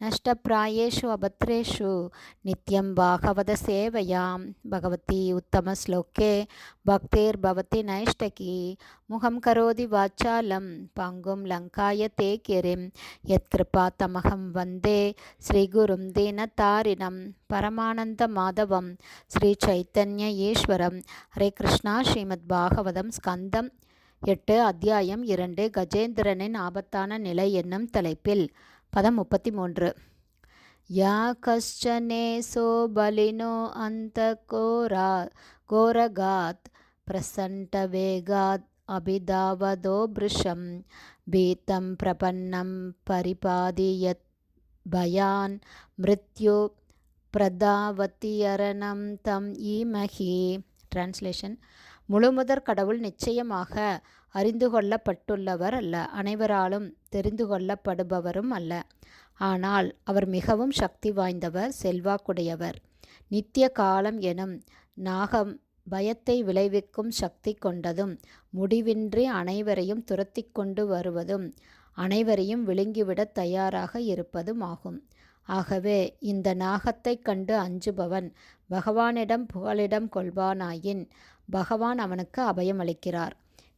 నష్టప్రాయేషు అభద్రేషు నిత్యం భాగవత సేవయాం భగవతి ఉత్తమ శ్లోకే భక్తిర్భవతి నైష్టకి ముఖం కరోది వాచాలం పాంగుం లంకాయ తే కిరిం యత్కృపా తమహం వందే శ్రీగురుం దీనతారిణం పరమానంద మాధవం శ్రీ చైతన్య ఈశ్వరం హరే కృష్ణ శ్రీమద్ భాగవதம் ஸ்கந்தம் எட்டு அத்தியாயம் இரண்டு கஜேந்திரனின் ஆபத்தான நிலை என்னும் தலைப்பில் பதம் முப்பத்தி மூன்று யா கஷ்டனேசோ பலினோ அந்த கோரா கோரகாத் பிரசண்ட வேகாத் அபிதாவதோ பிருஷம் பீத்தம் பிரபன்னம் பரிபாதியத் பயான் மிருத்யு பிரதாவத்தியரணம் தம் ஈமஹி டிரான்ஸ்லேஷன் முழுமுதற் கடவுள் நிச்சயமாக அறிந்து கொள்ளப்பட்டுள்ளவர் அல்ல. அனைவராலும் தெரிந்து கொள்ளப்படுபவரும் அல்ல. ஆனால் அவர் மிகவும் சக்தி வாய்ந்தவர் செல்வாக்குடையவர். நித்திய காலம் எனும் நாகம் பயத்தை விளைவிக்கும் சக்தி கொண்டதும் முடிவின்றி அனைவரையும் துரத்தி கொண்டு வருவதும் அனைவரையும் விழுங்கிவிடத் தயாராக இருப்பதும் ஆகும். ஆகவே இந்த நாகத்தைக் கண்டு அஞ்சுபவன் பகவானிடம் புகலிடம் கொள்வானாயின் பகவான் அவனுக்கு அபயம் அளிக்கிறார்.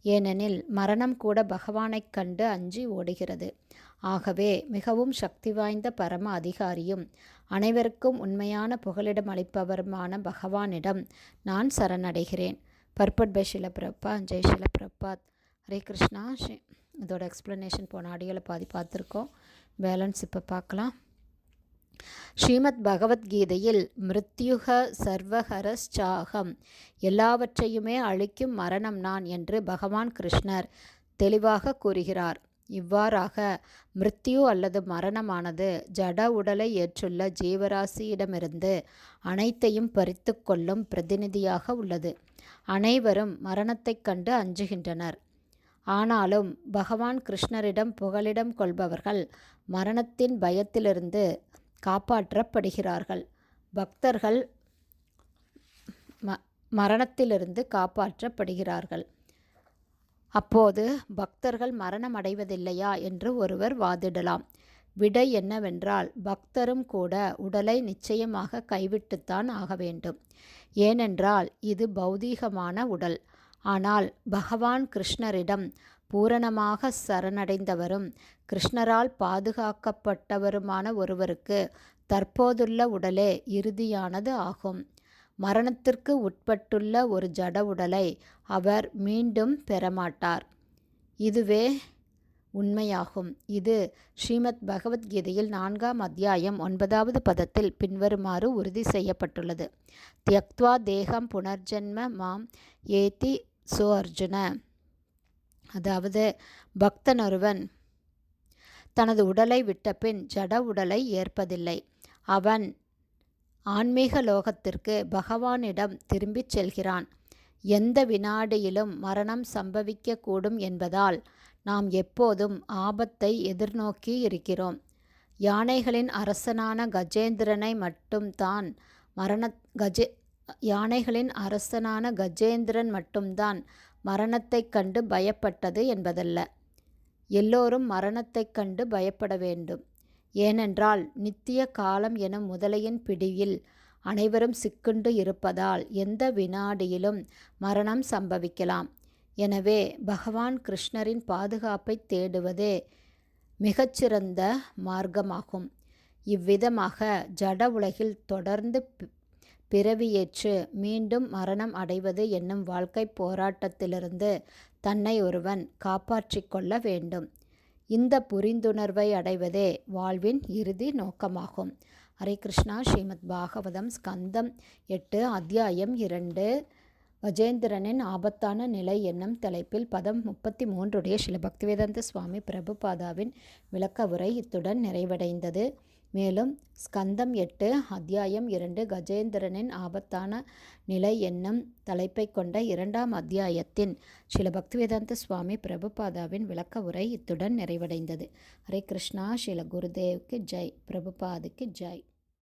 ஏனெனில் மரணம் கூட பகவானைக் கண்டு அஞ்சி ஓடுகிறது. ஆகவே மிகவும் சக்தி வாய்ந்த பரம அதிகாரியும் அனைவருக்கும் உண்மையான புகலிடம் அளிப்பவருமான பகவானிடம் நான் சரணடைகிறேன். Purport by Srila Prabhupada Jai Srila Prabhupad Hare Krishna. Sri இதோட எக்ஸ்ப்ளனேஷன் போன ஆடியோவில் பாதி பார்த்துருக்கோம். பேலன்ஸ் இப்போ பார்க்கலாம். ஸ்ரீமத் பகவத்கீதையில் மிருத்யுக சர்வஹரஸ்சாகம். எல்லாவற்றையுமே அழிக்கும் மரணம் நான் என்று பகவான் கிருஷ்ணர் தெளிவாக கூறுகிறார். இவ்வாறாக மிருத்யு அல்லது மரணமானது ஜட உடலை ஏற்றுள்ள ஜீவராசியிடமிருந்து அனைத்தையும் பறித்து கொள்ளும் பிரதிநிதியாக உள்ளது. அனைவரும் மரணத்தைக் கண்டு அஞ்சுகின்றனர். ஆனாலும் பகவான் கிருஷ்ணரிடம் புகலிடம் கொள்பவர்கள் மரணத்தின் பயத்திலிருந்து காப்பாற்றப்படுகிறார்கள். பக்தர்கள் ம மரணத்திலிருந்து காப்பாற்றப்படுகிறார்கள். அப்போது பக்தர்கள் மரணம் அடைவதில்லையா என்று ஒருவர் வாதிடலாம். விடை என்னவென்றால் பக்தரும் கூட உடலை நிச்சயமாக கைவிட்டுத்தான் ஆக வேண்டும். ஏனென்றால் இது பௌதீகமான உடல். ஆனால் பகவான் கிருஷ்ணரிடம் பூரணமாக சரணடைந்தவரும் கிருஷ்ணரால் பாதுகாக்கப்பட்டவருமான ஒருவருக்கு தற்போதுள்ள உடலே இறுதியானது ஆகும். மரணத்திற்கு உட்பட்டுள்ள ஒரு ஜட உடலை அவர் மீண்டும் பெறமாட்டார். இதுவே உண்மையாகும். இது ஸ்ரீமத் பகவத்கீதையில் நான்காம் அத்தியாயம் ஒன்பதாவது பதத்தில் பின்வருமாறு உறுதி செய்யப்பட்டுள்ளது. தியக்துவா தேகம் புனர்ஜென்ம மாம் ஏதி சோ அர்ஜுன. அதாவது பக்தன் ஒருவன் தனது உடலை விட்டபின் ஜட உடலை ஏற்பதில்லை. அவன் ஆன்மீக லோகத்திற்கு பகவானிடம் திரும்பிச் செல்கிறான். எந்த வினாடியிலும் மரணம் சம்பவிக்கக்கூடும் என்பதால் நாம் எப்போதும் ஆபத்தை எதிர்நோக்கி இருக்கிறோம். யானைகளின் அரசனான கஜேந்திரனை மட்டும்தான் மரண கஜே யானைகளின் அரசனான கஜேந்திரன் மட்டும்தான் மரணத்தைக் கண்டு பயப்பட்டது என்பதல்ல. எல்லோரும் மரணத்தைக் கண்டு பயப்பட வேண்டும். ஏனென்றால் நித்திய காலம் எனும் முதலையின் பிடியில் அனைவரும் சிக்குண்டு இருப்பதால் எந்த வினாடியிலும் மரணம் சம்பவிக்கலாம். எனவே பகவான் கிருஷ்ணரின் பாதுகாப்பை தேடுவதே மிகச்சிறந்த மார்க்கமாகும். இவ்விதமாக ஜட உலகில் தொடர்ந்து பிறவியேற்று மீண்டும் மரணம் அடைவது என்னும் வாழ்க்கை போராட்டத்திலிருந்து தன்னை ஒருவன் காப்பாற்றிக் கொள்ள வேண்டும். இந்த புரிந்துணர்வை அடைவதே வாழ்வின் இறுதி நோக்கமாகும். ஹரே கிருஷ்ணா. ஸ்ரீமத் பாகவதம் ஸ்கந்தம் எட்டு அத்தியாயம் இரண்டு. கஜேந்திரனின் ஆபத்தான நிலை என்னும் தலைப்பில் பதம் முப்பத்தி மூன்றுடைய ஸ்ரீல பக்திவேதாந்த சுவாமி பிரபுபாதாவின் விளக்க உரை இத்துடன் நிறைவடைந்தது. மேலும் ஸ்கந்தம் எட்டு அத்தியாயம் இரண்டு கஜேந்திரனின் ஆபத்தான நிலை என்னும் தலைப்பை கொண்ட இரண்டாம் அத்தியாயத்தின் ஸ்ரீல பக்திவேதாந்த சுவாமி பிரபுபாதாவின் விளக்க உரை இத்துடன் நிறைவடைந்தது. ஹரே கிருஷ்ணா ஸ்ரீல குருதேவுக்கு ஜெய். பிரபுபாதுக்கு ஜெய்.